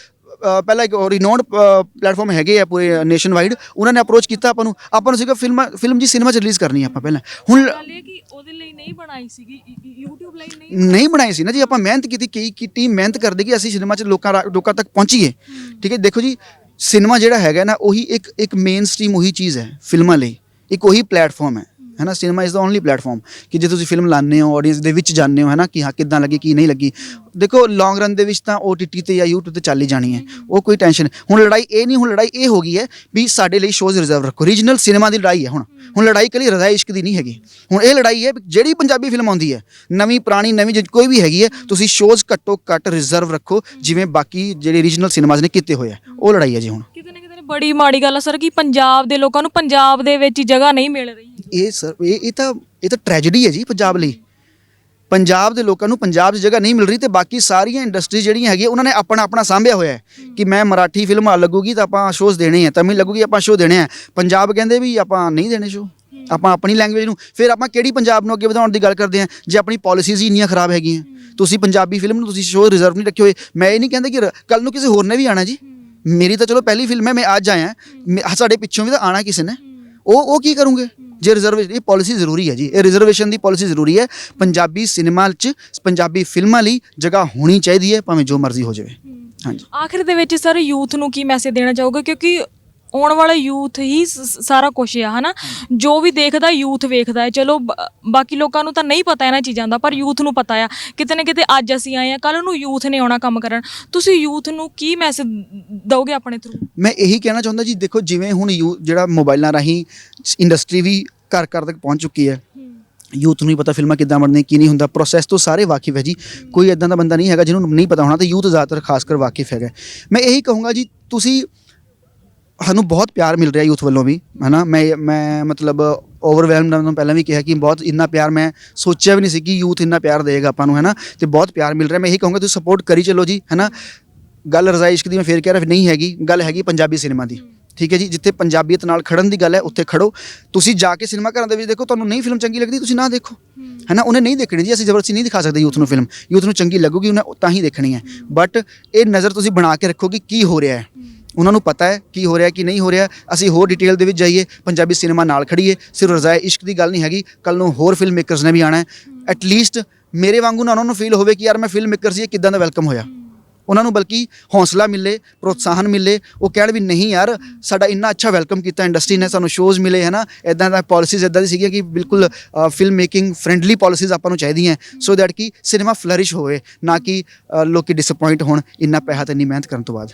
ਪਹਿਲਾਂ ਇੱਕ ਰਿਨੋਡ ਪਲੇਟਫਾਰਮ ਹੈਗੇ ਆ ਪੂਰੇ ਨੇਸ਼ਨ ਵਾਈਡ ਉਹਨਾਂ ਨੇ ਅਪਰੋਚ ਕੀਤਾ ਆਪਾਂ ਨੂੰ। ਆਪਾਂ ਨੂੰ ਸੀਗਾ ਫਿਲਮ ਫਿਲਮ ਜੀ ਸਿਨੇਮਾ 'ਚ ਰਿਲੀਜ਼ ਕਰਨੀ ਹੈ ਆਪਾਂ ਪਹਿਲਾਂ। ਹੁਣ ਗੱਲ ਇਹ ਕਿ ਉਹਦੇ ਲਈ ਨਹੀਂ ਬਣਾਈ ਸੀਗੀ YouTube ਲਈ ਨਹੀਂ ਨਹੀਂ ਬਣਾਈ ਸੀ ਨਾ ਜੀ ਆਪਾਂ ਮਿਹਨਤ ਕੀਤੀ ਕਈ ਕੀ ਟੀਮ ਮਿਹਨਤ ਕਰਦੇ ਕਿ ਅਸੀਂ ਸਿਨੇਮਾ 'ਚ ਲੋਕਾਂ ਲੋਕਾਂ ਤੱਕ ਪਹੁੰਚੀਏ। ਠੀਕ ਹੈ ਦੇਖੋ ਜੀ ਸਿਨੇਮਾ ਜਿਹੜਾ ਹੈਗਾ ਨਾ ਉਹੀ ਇੱਕ ਇੱਕ ਮੇਨ ਸਟ੍ਰੀਮ ਉਹੀ ਚੀਜ਼ ਹੈ ਫਿਲਮਾਂ ਲਈ। ਇੱਕ ਉਹੀ ਪਲੇਟਫਾਰਮ ਹੈ। ਹੈ ਨਾ? Cinema is the only platform ਕਿ ਜੇ ਤੁਸੀਂ ਫਿਲਮ ਲਾਉਂਦੇ ਹੋ ਆਡੀਅנס ਦੇ ਵਿੱਚ ਜਾਂਦੇ ਹੋ, ਹੈ ਨਾ? ਕਿ ਹਾਂ, ਕਿੱਦਾਂ ਲੱਗੀ, ਕੀ ਨਹੀਂ ਲੱਗੀ? ਦੇਖੋ ਲੌਂਗ ਰਨ ਦੇ ਵਿੱਚ ਤਾਂ OTT ਤੇ ਜਾਂ YouTube ਤੇ ਚੱਲ ਹੀ ਜਾਣੀ ਹੈ। ਉਹ ਕੋਈ ਟੈਨਸ਼ਨ ਹੁਣ ਲੜਾਈ ਇਹ ਨਹੀਂ, ਹੁਣ ਲੜਾਈ ਇਹ ਹੋ ਗਈ ਹੈ ਵੀ ਸਾਡੇ ਲਈ ਸ਼ੋਜ਼ ਰਿਜ਼ਰਵ ਰੱਖੋ। ਰੀਜਨਲ ਸਿਨੇਮਾ ਦੀ ਲੜਾਈ ਹੈ ਹੁਣ। ਹੁਣ ਲੜਾਈ ਕਲੀ ਰਜ਼ਾ ਇਸ਼ਕ ਦੀ ਨਹੀਂ ਹੈਗੀ। ਹੁਣ ਇਹ ਲੜਾਈ ਹੈ ਜਿਹੜੀ ਪੰਜਾਬੀ ਫਿਲਮ ਆਉਂਦੀ ਹੈ, ਨਵੀਂ ਪੁਰਾਣੀ, ਨਵੀਂ ਜਿਹੜੀ ਕੋਈ ਵੀ ਹੈਗੀ ਹੈ, ਤੁਸੀਂ ਸ਼ੋਜ਼ ਘੱਟੋ ਘੱਟ ਰਿਜ਼ਰਵ ਰੱਖੋ, ਜਿਵੇਂ ਬਾਕੀ ਜਿਹੜੇ ਰੀਜਨਲ ਸਿਨੇਮਾਜ਼ ਨੇ ਕੀਤੇ ਹੋਏ ਆ। ਉਹ ਲੜਾਈ ਹੈ ਜੀ ਹੁਣ। ਬੜੀ ਮਾੜੀ ਗੱਲ ਆ ਸਰ, ਕਿ ਪੰਜਾਬ ਦੇ ਲੋਕਾਂ ਨੂੰ ਪੰਜਾਬ ਦੇ ਵਿੱਚ ਹੀ ਜਗ੍ਹਾ ਨਹੀਂ ਮਿਲ ਰਹੀ ਇਹ ਸਰ, ਇਹ ਇਹ ਤਾਂ ਇਹ ਤਾਂ ਟ੍ਰੈਜੇਡੀ ਹੈ ਜੀ ਪੰਜਾਬ ਲਈ। ਪੰਜਾਬ ਦੇ ਲੋਕਾਂ ਨੂੰ ਪੰਜਾਬ 'ਚ ਜਗ੍ਹਾ ਨਹੀਂ ਮਿਲ ਰਹੀ ਤੇ ਬਾਕੀ ਸਾਰੀਆਂ ਇੰਡਸਟਰੀ ਜਿਹੜੀਆਂ ਹੈਗੀਆਂ, ਉਹਨਾਂ ਨੇ ਆਪਣਾ ਆਪਣਾ ਸਾਂਭਿਆ ਹੋਇਆ ਹੈ ਕਿ ਮੈਂ ਮਰਾਠੀ ਫਿਲਮ ਆ ਲੱਗੂਗੀ ਤਾਂ ਆਪਾਂ ਸ਼ੋਜ਼ ਦੇਣੇ ਆ, ਤਮਿਲ ਲੱਗੂਗੀ ਆਪਾਂ ਸ਼ੋਅ ਦੇਣੇ ਆ। ਪੰਜਾਬ ਕਹਿੰਦੇ ਵੀ ਆਪਾਂ ਨਹੀਂ ਦੇਣੇ ਸ਼ੋਅ ਆਪਾਂ ਆਪਣੀ ਲੈਂਗੁਏਜ ਨੂੰ, ਫਿਰ ਆਪਾਂ ਕਿਹੜੀ ਪੰਜਾਬ ਨੂੰ ਅੱਗੇ ਵਧਾਉਣ ਦੀ ਗੱਲ ਕਰਦੇ ਹਾਂ ਜੇ ਆਪਣੀ ਪਾਲਿਸੀਜ਼ ਹੀ ਇੰਨੀਆਂ ਖਰਾਬ ਹੈਗੀਆਂ, ਤੁਸੀਂ ਪੰਜਾਬੀ ਫਿਲਮ ਨੂੰ ਤੁਸੀਂ ਸ਼ੋਅ ਰਿਜ਼ਰਵ ਨਹੀਂ ਰੱਖੇ ਹੋਏ, ਮੈਂ ਇਹ ਨਹੀਂ ਕਹਿੰਦਾ ਕਿ ਕੱਲ ਨੂੰ ਕਿਸੇ ਹੋਰ ਨੇ ਵੀ ਆਣਾ ਜੀ। ਮੇਰੀ ਤਾਂ ਚਲੋ ਪਹਿਲੀ ਫਿਲਮ ਹੈ ਮੈਂ ਅੱਜ ਆਇਆ ਮੇ- ਸਾਡੇ ਪਿੱਛੋਂ ਵੀ ਤਾਂ ਆਣਾ ਕਿਸੇ ਨੇ। ਉਹ ਉਹ ਕੀ ਕਰੂੰਗੇ? ਜੇ ਰਿਜ਼ਰਵੇਸ਼ਨ ਇਹ ਪਾਲਿਸੀ ਜ਼ਰੂਰੀ ਹੈ ਜੀ। ਇਹ ਰਿਜ਼ਰਵੇਸ਼ਨ ਦੀ ਪਾਲਿਸੀ ਜ਼ਰੂਰੀ ਹੈ। ਪੰਜਾਬੀ ਸਿਨੇਮਾ 'ਚ ਪੰਜਾਬੀ ਫਿਲਮਾਂ ਲਈ ਜਗ੍ਹਾ ਹੋਣੀ ਚਾਹੀਦੀ ਹੈ ਭਾਵੇਂ ਜੋ ਮਰਜ਼ੀ ਹੋ ਜਾਵੇ। ਹਾਂਜੀ। ਆਖਿਰ ਦੇ ਵਿੱਚ ਸਰ ਯੂਥ ਨੂੰ ਕੀ ਮੈਸੇਜ ਦੇਣਾ ਚਾਹੋਗੇ? ਕਿਉਂਕਿ ਆਉਣ ਵਾਲਾ ਯੂਥ ਹੀ ਸ- ਸ- ਸਾਰਾ ਕੁਝ ਆ, ਹਨਾ? ਜੋ ਵੀ ਦੇਖਦਾ ਯੂਥ ਵੇਖਦਾ ਹੈ। ਚਲੋ, ਬ- ਬਾਕੀ ਲੋਕਾਂ ਨੂੰ ਤਾਂ ਨਹੀਂ ਪਤਾ ਇਹਨਾਂ ਚੀਜ਼ਾਂ ਦਾ, ਪਰ ਯੂਥ ਨੂੰ ਪਤਾ ਆ। ਕਿਤੇ ਨਾ ਕਿਤੇ ਅੱਜ ਅਸੀਂ ਆਏ ਆ ਕੱਲ ਨੂੰ ਯੂਥ ਨੇ ਆਉਣਾ ਕੰਮ ਕਰਨ। ਤੁਸੀਂ ਯੂਥ ਨੂੰ ਕੀ ਮੈਸੇਜ ਦਓਗੇ ਆਪਣੇ ਥਰੂ ਮੈਂ ਇਹੀ ਕਹਿਣਾ ਚਾਹੁੰਦਾ ਜੀ, ਦੇਖੋ, ਜਿਵੇਂ ਹੁਣ ਯੂ, ਜਿਹੜਾ ਮੋਬਾਈਲਾਂ ਰਾਹੀਂ ਇੰਡਸਟਰੀ ਵੀ ਘਰ ਘਰ ਤੱਕ ਪਹੁੰਚ ਚੁੱਕੀ ਹੈ। ਯੂਥ ਨੂੰ ਹੀ ਪਤਾ ਫਿਲਮਾਂ ਕਿੱਦਾਂ ਬਣਦੀਆਂ, ਕੀ ਨਹੀਂ ਹੁੰਦਾ। ਪ੍ਰੋਸੈਸ ਤੋਂ ਸਾਰੇ ਵਾਕਿਫ ਹੈ ਜੀ। ਕੋਈ ਇਦਾਂ ਦਾ ਬੰਦਾ ਨਹੀਂ ਹੈਗਾ, ਜਿਹਨੂੰ ਨਹੀਂ ਪਤਾ ਹੋਣਾ, ਤੇ ਯੂਥ ਜ਼ਿਆਦਾਤਰ ਖਾਸ ਕਰ ਵਾਕਿਫ ਹੈਗਾ। ਮੈਂ ਇਹੀ ਕਹੂੰਗਾ ਜੀ, ਤੁਸੀਂ ਸਾਨੂੰ ਬਹੁਤ ਪਿਆਰ ਮਿਲ ਰਿਹਾ ਯੂਥ ਵੱਲੋਂ ਵੀ, ਹਨਾ? ਮੈਂ ਮੈਂ ਮਤਲਬ ਓਵਰਵੈਲਮਡ ਮੈਂ ਪਹਿਲਾਂ ਵੀ ਕਿਹਾ ਕਿ ਬਹੁਤ ਇੰਨਾ ਪਿਆਰ ਮੈਂ ਸੋਚਿਆ ਵੀ ਨਹੀਂ ਸੀ ਕਿ ਯੂਥ ਇੰਨਾ ਪਿਆਰ ਦੇਗਾ ਆਪਾਂ ਨੂੰ, ਹਨਾ? ਤੇ ਬਹੁਤ ਪਿਆਰ ਮਿਲ ਰਿਹਾ। ਮੈਂ ਇਹੀ ਕਹੂੰਗਾ, ਤੁਸੀਂ ਸਪੋਰਟ ਕਰੀ ਚੱਲੋ ਜੀ, ਹਨਾ? ਗੱਲ ਰਜਾਇਸ਼ਕ ਦੀ ਮੈਂ ਫੇਰ ਕਹਿ ਰਿਹਾ ਨਹੀਂ ਹੈਗੀ, ਗੱਲ ਹੈਗੀ ਪੰਜਾਬੀ ਸਿਨੇਮਾ ਦੀ, ਠੀਕ ਹੈ ਜੀ? ਜਿੱਥੇ ਪੰਜਾਬੀਅਤ ਨਾਲ ਖੜਨ ਦੀ ਗੱਲ ਹੈ, ਉੱਥੇ ਖੜੋ। ਤੁਸੀਂ ਜਾ ਕੇ ਸਿਨੇਮਾ ਘਰਾਂ ਦੇ ਵਿੱਚ ਦੇਖੋ, ਤੁਹਾਨੂੰ ਨਹੀਂ ਫਿਲਮ ਚੰਗੀ ਲੱਗਦੀ, ਤੁਸੀਂ ਨਾ ਦੇਖੋ ਹੈ ਨਾ ਉਹਨੇ ਨਹੀਂ ਦੇਖਣੀ ਜੀ, ਅਸੀਂ ਜ਼ਬਰਦਸਤੀ ਨਹੀਂ ਦਿਖਾ ਸਕਦੇ ਯੂਥ ਨੂੰ ਫਿਲਮ ਯੂਥ ਨੂੰ ਚੰਗੀ ਲੱਗੂਗੀ, ਉਹਨੇ ਤਾਂ ਹੀ ਦੇਖਣੀ ਹੈ। ਬਟ ਇਹ ਨਜ਼ਰ ਤੁਸੀਂ ਬਣਾ ਕੇ ਰੱਖੋ ਕਿ ਕੀ ਹੋ ਰਿਹਾ ਹੈ। ਉਹਨਾਂ ਨੂੰ ਪਤਾ ਹੈ ਕੀ ਹੋ ਰਿਹਾ ਕੀ ਨਹੀਂ ਹੋ ਰਿਹਾ। ਅਸੀਂ ਹੋਰ ਡਿਟੇਲ ਦੇ ਵਿੱਚ ਜਾਈਏ ਪੰਜਾਬੀ ਸਿਨੇਮਾ ਨਾਲ ਖੜੀਏ ਸਿਰਫ ਰਜ਼ਾਏ ਇਸ਼ਕ ਦੀ ਗੱਲ ਨਹੀਂ ਹੈਗੀ ਕੱਲ ਨੂੰ ਹੋਰ ਫਿਲਮ ਮੇਕਰਸ ਨੇ ਵੀ ਆਣਾ ਹੈ। ਐਟ ਲੀਸਟ ਮੇਰੇ ਵਾਂਗੂ ਨਾ ਉਹਨਾਂ ਨੂੰ ਫੀਲ ਹੋਵੇ ਕਿ ਯਾਰ ਮੈਂ ਫਿਲਮ ਮੇਕਰ ਸੀ ਇਹ ਕਿਦਾਂ ਦਾ ਵੈਲਕਮ ਹੋਇਆ। ਉਹਨਾਂ ਨੂੰ ਬਲਕਿ ਹੌਸਲਾ ਮਿਲੇ ਪ੍ਰੋਤਸਾਹਨ ਮਿਲੇ। ਉਹ ਕਹਿਣ ਵੀ ਨਹੀਂ ਯਾਰ ਸਾਡਾ ਇੰਨਾ ਅੱਛਾ ਵੈਲਕਮ ਕੀਤਾ ਇੰਡਸਟਰੀ ਨੇ ਸਾਨੂੰ ਸ਼ੋਜ਼ ਮਿਲੇ ਹੈ ਨਾ ਇਦਾਂ ਦਾ ਪਾਲਿਸੀਜ਼ ਇਦਾਂ ਦੀ ਸੀਗੀਆਂ ਕਿ ਬਿਲਕੁਲ ਫਿਲਮ ਮੇਕਿੰਗ ਫ੍ਰੈਂਡਲੀ ਪਾਲਿਸੀਜ਼ ਆਪਾਂ ਨੂੰ ਚਾਹੀਦੀਆਂ ਸੋ ਦੈਟ ਕਿ ਸਿਨੇਮਾ ਫਲਰਿਸ਼ ਹੋਵੇ ਨਾ ਕਿ ਅ, ਲੋਕੀ ਡਿਸਪਾਇੰਟ ਹੋਣ ਇੰਨਾ ਪੈਸਾ ਤੇ ਇੰਨੀ ਮਿਹਨਤ ਕਰਨ ਤੋਂ ਬਾਅਦ।